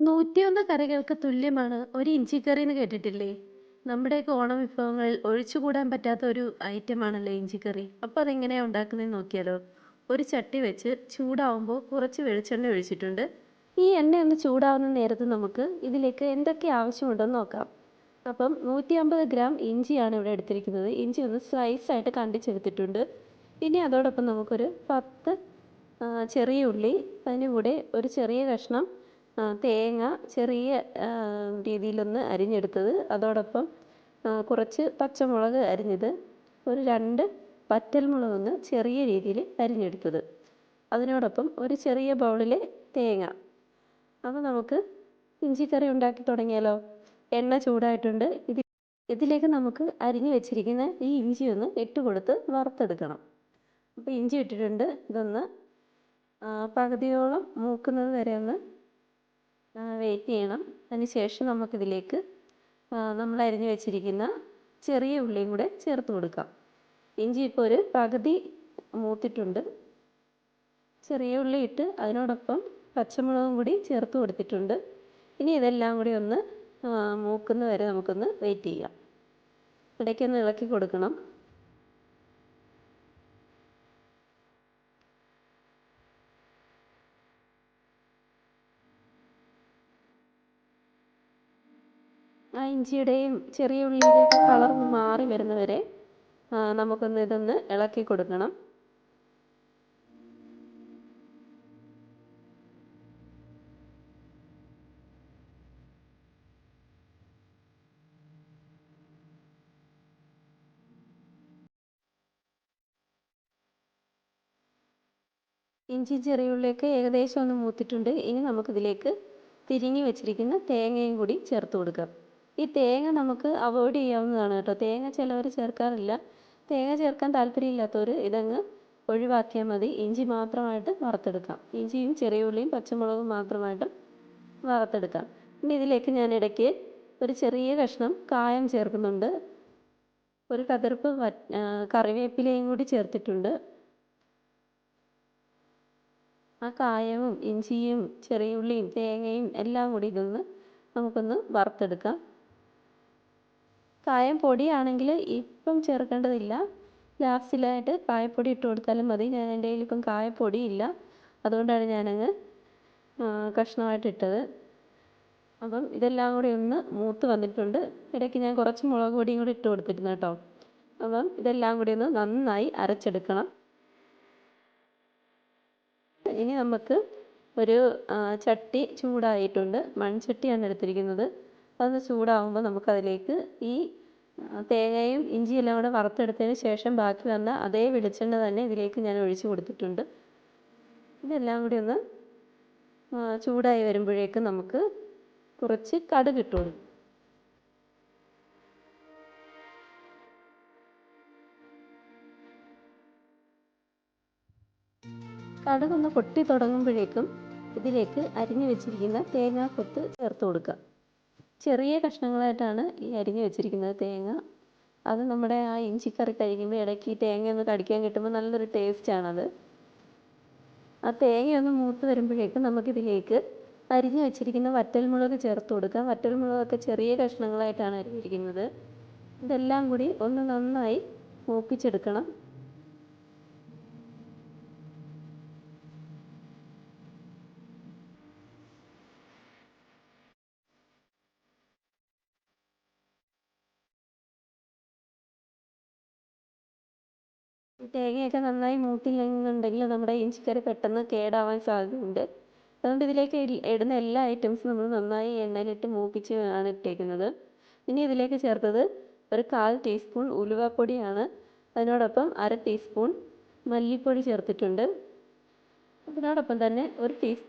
നൂറ്റിയൊന്ന് കറികൾക്ക് തുല്യമാണ് ഒരു ഇഞ്ചിക്കറി എന്ന് കേട്ടിട്ടില്ലേ? നമ്മുടെയൊക്കെ ഓണം വിഭവങ്ങളിൽ ഒഴിച്ചുകൂടാൻ പറ്റാത്ത ഒരു ഐറ്റം ഐറ്റമാണല്ലോ ഇഞ്ചിക്കറി. അപ്പോൾ അതെങ്ങനെയാ ഉണ്ടാക്കുന്നതെന്ന് നോക്കിയാലോ? ഒരു ചട്ടി വെച്ച് ചൂടാവുമ്പോൾ കുറച്ച് വെളിച്ചെണ്ണ ഒഴിച്ചിട്ടുണ്ട്. ഈ എണ്ണ ഒന്ന് ചൂടാവുന്ന നേരത്ത് നമുക്ക് ഇതിലേക്ക് എന്തൊക്കെ ആവശ്യമുണ്ടെന്ന് നോക്കാം. അപ്പം 150 ഗ്രാം ഇഞ്ചിയാണ് ഇവിടെ എടുത്തിരിക്കുന്നത്. ഇഞ്ചി ഒന്ന് സ്ലൈസ് ആയിട്ട് കണ്ടിച്ചെടുത്തിട്ടുണ്ട്. ഇനി അതോടൊപ്പം നമുക്കൊരു 10 ചെറിയ ഉള്ളി, അതിന്റെ കൂടെ ഒരു ചെറിയ കഷ്ണം തേങ്ങ ചെറിയ രീതിയിലൊന്ന് അരിഞ്ഞെടുത്തത്, അതോടൊപ്പം കുറച്ച് പച്ചമുളക് അരിഞ്ഞത്, ഒരു രണ്ട് വറ്റൽമുളകൊന്ന് ചെറിയ രീതിയിൽ അരിഞ്ഞെടുത്തത്, അതിനോടൊപ്പം ഒരു ചെറിയ ബൗളിൽ തേങ്ങ. അപ്പോൾ നമുക്ക് ഇഞ്ചിക്കറി ഉണ്ടാക്കി തുടങ്ങിയാലോ? എണ്ണ ചൂടായിട്ടുണ്ട്. ഇതിൽ ഇതിലേക്ക് നമുക്ക് അരിഞ്ഞു വെച്ചിരിക്കുന്ന ഈ ഇഞ്ചി ഒന്ന് ഇട്ട് കൊടുത്ത് വറുത്തെടുക്കണം. അപ്പോൾ ഇഞ്ചി ഇട്ടിട്ടുണ്ട്. ഇതൊന്ന് പകുതിയോളം മൂക്കുന്നത് വരെ ഒന്ന് വെയിറ്റ് ചെയ്യണം. അതിന് ശേഷം നമുക്കിതിലേക്ക് നമ്മൾ അരിഞ്ഞു വെച്ചിരിക്കുന്ന ചെറിയ ഉള്ളിയും കൂടെ ചേർത്ത് കൊടുക്കാം. ഇഞ്ചി ഇപ്പോൾ ഒരു പകുതി മൂത്തിട്ടുണ്ട്. ചെറിയ ഉള്ളി ഇട്ട് അതിനോടൊപ്പം പച്ചമുളകും കൂടി ചേർത്ത് കൊടുത്തിട്ടുണ്ട്. ഇനി ഇതെല്ലാം കൂടി ഒന്ന് മൂക്കുന്ന വരെ നമുക്കൊന്ന് വെയിറ്റ് ചെയ്യാം. ഇടയ്ക്കൊന്ന് ഇളക്കി കൊടുക്കണം. ആ ഇഞ്ചിയുടെയും ചെറിയ ഉള്ളിയുടെയും കളർ മാറി വരുന്നവരെ നമുക്കൊന്ന് ഇതൊന്ന് ഇളക്കി കൊടുക്കണം. ഇഞ്ചി ചെറിയ ഉള്ളിയൊക്കെ ഏകദേശം ഒന്ന് മൂത്തിട്ടുണ്ട്. ഇനി നമുക്കിതിലേക്ക് തിരിങ്ങി വെച്ചിരിക്കുന്ന തേങ്ങയും കൂടി ചേർത്ത് കൊടുക്കാം. ഈ തേങ്ങ നമുക്ക് അവോയ്ഡ് ചെയ്യാവുന്നതാണ് കേട്ടോ. തേങ്ങ ചിലവർ ചേർക്കാറില്ല. തേങ്ങ ചേർക്കാൻ താല്പര്യമില്ലാത്തവർ ഇതങ്ങ് ഒഴിവാക്കിയാൽ മതി. ഇഞ്ചി മാത്രമായിട്ട് വറുത്തെടുക്കാം. ഇഞ്ചിയും ചെറിയ ഉള്ളിയും പച്ചമുളകും മാത്രമായിട്ട് വറുത്തെടുക്കാം. ഇനി ഇതിലേക്ക് ഞാൻ ഇടയ്ക്ക് ഒരു ചെറിയ കഷ്ണം കായം ചേർക്കുന്നുണ്ട്. ഒരു കതിർപ്പ് കറിവേപ്പിലയും കൂടി ചേർത്തിട്ടുണ്ട്. ആ കായവും ഇഞ്ചിയും ചെറിയ ഉള്ളിയും തേങ്ങയും എല്ലാം കൂടി ഇതൊന്ന് നമുക്കൊന്ന് വറുത്തെടുക്കാം. കായം പൊടിയാണെങ്കിൽ ഇപ്പം ചേർക്കേണ്ടതില്ല. ലാസ്റ്റിലായിട്ട് കായപ്പൊടി ഇട്ട് കൊടുത്താലും മതി. ഞാൻ എന്റെ കയ്യിൽ ഇപ്പം കായപ്പൊടി ഇല്ല. അതുകൊണ്ടാണ് ഞാനങ്ങ് കഷ്ണമായിട്ട് ഇട്ടത്. അപ്പം ഇതെല്ലാം കൂടി ഒന്ന് മൂത്ത് വന്നിട്ടുണ്ട്. ഇടയ്ക്ക് ഞാൻ കുറച്ച് മുളക് പൊടിയും കൂടി ഇട്ട് കൊടുത്തിരുന്നു കേട്ടോ. അപ്പം ഇതെല്ലാം കൂടി ഒന്ന് നന്നായി അരച്ചെടുക്കണം. ഇനി നമുക്ക് ഒരു ചട്ടി ചൂടായിട്ടുണ്ട്. മൺചട്ടിയാണ് എടുത്തിരിക്കുന്നത്. അതൊന്ന് ചൂടാവുമ്പോൾ നമുക്കതിലേക്ക് ഈ തേങ്ങയും ഇഞ്ചിയും എല്ലാം കൂടെ വറുത്തെടുത്തതിന് ശേഷം ബാക്കി വന്ന അതേ വെളിച്ചെണ്ണ തന്നെ ഇതിലേക്ക് ഞാൻ ഒഴിച്ച് കൊടുത്തിട്ടുണ്ട്. ഇതെല്ലാം കൂടി ഒന്ന് ചൂടായി വരുമ്പോഴേക്കും നമുക്ക് കുറച്ച് കടുക് ഇട്ട് കടുക് കടുകൊന്ന് പൊട്ടി തുടങ്ങുമ്പോഴേക്കും ഇതിലേക്ക് അരിഞ്ഞു വെച്ചിരിക്കുന്ന തേങ്ങാക്കൊത്ത് ചേർത്ത് കൊടുക്കുക. ചെറിയ കഷ്ണങ്ങളായിട്ടാണ് ഈ അരിഞ്ഞു വെച്ചിരിക്കുന്നത് തേങ്ങ. അത് നമ്മുടെ ആ ഇഞ്ചിക്കറി കഴിക്കുമ്പോൾ ഇടയ്ക്ക് ഈ തേങ്ങ ഒന്ന് കടിക്കാൻ കിട്ടുമ്പോൾ നല്ലൊരു ടേസ്റ്റാണത്. ആ തേങ്ങയൊന്ന് മൂത്ത് വരുമ്പോഴേക്കും നമുക്കിതിലേക്ക് അരിഞ്ഞു വെച്ചിരിക്കുന്ന വറ്റൽമുളക് ചേർത്ത് കൊടുക്കാം. വറ്റൽമുളകൊക്കെ ചെറിയ കഷ്ണങ്ങളായിട്ടാണ് അരിഞ്ഞിരിക്കുന്നത്. ഇതെല്ലാം കൂടി ഒന്ന് നന്നായി മൂപ്പിച്ചെടുക്കണം. തേങ്ങയൊക്കെ നന്നായി മൂത്തില്ലെന്നുണ്ടെങ്കിൽ നമ്മുടെ ഇഞ്ചിക്കറി പെട്ടെന്ന് കേടാവാൻ സാധ്യതയുണ്ട്. അതുകൊണ്ട് ഇതിലേക്ക് ഇടുന്ന എല്ലാ ഐറ്റംസും നമ്മൾ നന്നായി എണ്ണയിലിട്ട് മൂപ്പിച്ച് ആണ് ഇട്ടേക്കുന്നത്. ഇനി ഇതിലേക്ക് ചേർത്തത് ഒരു കാൽ ടീസ്പൂൺ ഉലുവപ്പൊടിയാണ് അതിനോടൊപ്പം അര ടീസ്പൂൺ മല്ലിപ്പൊടി ചേർത്തിട്ടുണ്ട്. അതിനോടൊപ്പം തന്നെ ഒരു ടീസ്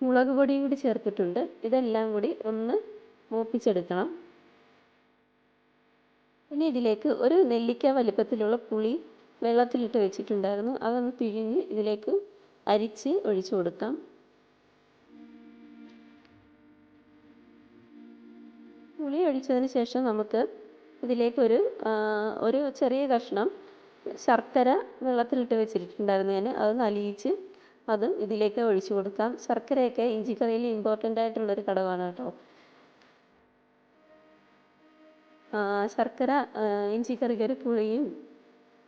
മുളക് പൊടിയും കൂടി ചേർത്തിട്ടുണ്ട്. ഇതെല്ലാം കൂടി ഒന്ന് മൂപ്പിച്ചെടുക്കണം. ഇനി ഇതിലേക്ക് ഒരു നെല്ലിക്ക വലിപ്പത്തിലുള്ള പുളി വെള്ളത്തിലിട്ട് വെച്ചിട്ടുണ്ടായിരുന്നു. അതൊന്ന് പിഴിഞ്ഞ് ഇതിലേക്ക് അരിച്ച് ഒഴിച്ച് കൊടുക്കാം. പുളി ഒഴിച്ചതിന് ശേഷം നമുക്ക് ഇതിലേക്ക് ഒരു ഒരു ചെറിയ കഷ്ണം ശർക്കര വെള്ളത്തിലിട്ട് വെച്ചിട്ടുണ്ടായിരുന്നു ഞാൻ. അതൊന്ന് അലിയിച്ച് അത് ഇതിലേക്ക് ഒഴിച്ചു കൊടുക്കാം ശർക്കരയൊക്കെ ഇഞ്ചിക്കറിയിൽ ഇമ്പോർട്ടന്റ് ആയിട്ടുള്ളൊരു ഘടകമാണ് കേട്ടോ ശർക്കര ഇഞ്ചിക്കറിക്കൊരു പുളിയും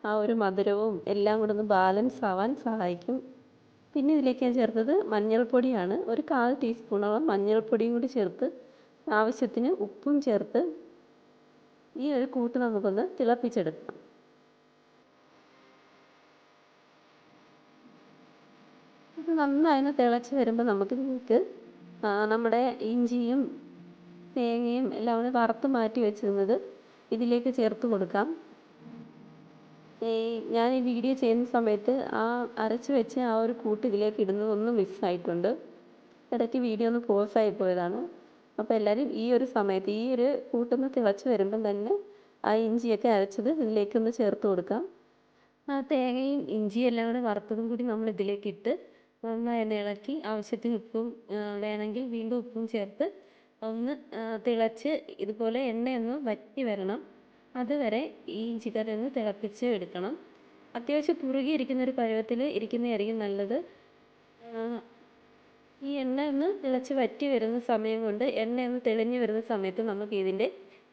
ആ ഒരു മധുരവും എല്ലാം കൂടെ ഒന്ന് ബാലൻസ് ആവാൻ സഹായിക്കും. പിന്നെ ഇതിലേക്ക് ഞാൻ ചേർത്തത് മഞ്ഞൾപ്പൊടിയാണ്. ഒരു കാൽ ടീസ്പൂണോളം മഞ്ഞൾപ്പൊടിയും കൂടി ചേർത്ത് ആവശ്യത്തിന് ഉപ്പും ചേർത്ത് ഈ ഒരു കൂട്ട് നമുക്കൊന്ന് തിളപ്പിച്ചെടുക്കാം. ഇത് നന്നായി തിളച്ച് വരുമ്പോൾ നമുക്ക് ഇതിലേക്ക് നമ്മുടെ ഇഞ്ചിയും തേങ്ങയും എല്ലാം കൂടി വറുത്ത് മാറ്റി വെച്ചിരുന്നത് ഇതിലേക്ക് ചേർത്ത് കൊടുക്കാം. ഈ ഞാൻ ഈ വീഡിയോ ചെയ്യുന്ന സമയത്ത് ആ അരച്ച് വെച്ച ആ ഒരു കൂട്ട് ഇതിലേക്ക് ഇടുന്നത് ഒന്ന് മിസ്സായിട്ടുണ്ട് ഇടയ്ക്ക് വീഡിയോ ഒന്ന് പോസ് ആയി പോയതാണ്. അപ്പോൾ എല്ലാവരും ഈ ഒരു സമയത്ത് ഈ ഒരു കൂട്ടൊന്ന് തിളച്ച് വരുമ്പം തന്നെ ആ ഇഞ്ചിയൊക്കെ അരച്ചത് ഇതിലേക്കൊന്ന് ചേർത്ത് കൊടുക്കാം. ആ തേങ്ങയും ഇഞ്ചിയും എല്ലാം കൂടെ വറുത്തതും കൂടി നമ്മൾ ഇതിലേക്ക് ഇട്ട് നന്നായി ഒന്ന് ഇളക്കി ആവശ്യത്തിന് ഉപ്പും വേണമെങ്കിൽ വീണ്ടും ഉപ്പും ചേർത്ത് ഒന്ന് തിളച്ച് ഇതുപോലെ എണ്ണയൊന്ന് വറ്റി വരണം. അതുവരെ ഈ ഇഞ്ചിക്കറി ഒന്ന് തിളപ്പിച്ച് എടുക്കണം. അത്യാവശ്യം കുറുകിയിരിക്കുന്ന ഒരു പരുവത്തിൽ ഇരിക്കുന്നതായിരിക്കും നല്ലത്. ഈ എണ്ണ ഒന്ന് തിളച്ച് വറ്റി വരുന്ന സമയം കൊണ്ട് എണ്ണ ഒന്ന് തെളിഞ്ഞ് വരുന്ന സമയത്ത് നമുക്ക് ഇതിന്റെ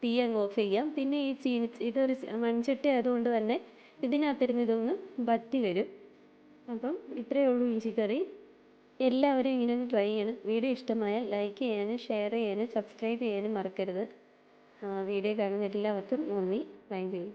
തീ അങ്ങ് ഓഫ് ചെയ്യാം. പിന്നെ ഈ ചീ ഇതൊരു മൺചട്ടി ആയതുകൊണ്ട് തന്നെ ഇതിനകത്തിരുന്ന് ഇതൊന്ന് വറ്റി വരും. അപ്പം ഇത്രയേ ഉള്ളൂ ഇഞ്ചിക്കറി എല്ലാവരും ഇങ്ങനെ ഒന്ന് ട്രൈ ചെയ്യണം. വീഡിയോ ഇഷ്ടമായാൽ ലൈക്ക് ചെയ്യാനും ഷെയർ ചെയ്യാനും സബ്സ്ക്രൈബ് ചെയ്യാനും മറക്കരുത്. വീഡിയോ കാണുന്ന എല്ലാവർക്കും നന്ദി. Thank you